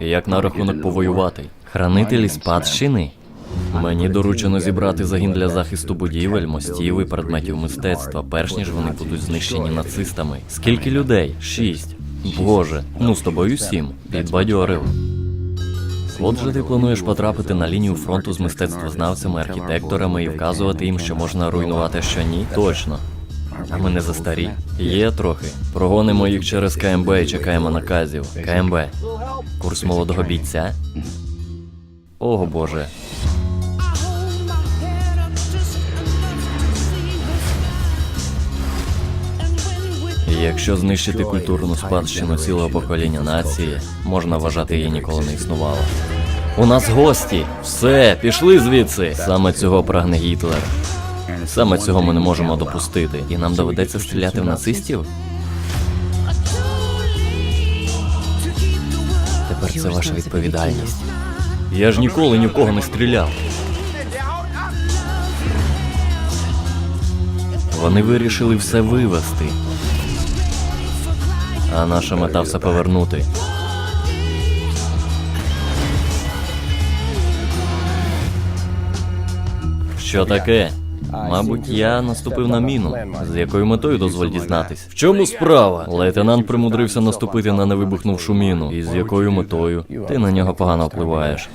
Як на рахунок повоювати? Хранителі спадщини? Мені доручено зібрати загін для захисту будівель, мостів і предметів мистецтва, перш ніж вони будуть знищені нацистами. Скільки людей? Шість. Боже, ну з тобою сім. Підбадьорив. Отже, ти плануєш потрапити на лінію фронту з мистецтвознавцями, архітекторами і вказувати їм, що можна руйнувати, що ні? Точно. А ми не застарі. Є трохи. Прогонимо їх через КМБ і чекаємо наказів. КМБ. Курс молодого бійця. Ого боже. Якщо знищити культурну спадщину цілого покоління нації, можна вважати її ніколи не існувало. У нас гості! Все, пішли звідси! Саме цього прагне Гітлер. Саме цього ми не можемо допустити. І нам доведеться стріляти в нацистів? Тепер це ваша відповідальність. Я ж ніколи ні в кого не стріляв. Вони вирішили все вивести. А наша мета все повернути. Що таке? Мабуть, я наступив на міну. З якою метою дозволь дізнатись? В чому справа? Лейтенант примудрився наступити на невибухнувшу міну. І з якою метою? Ти на нього погано впливаєш.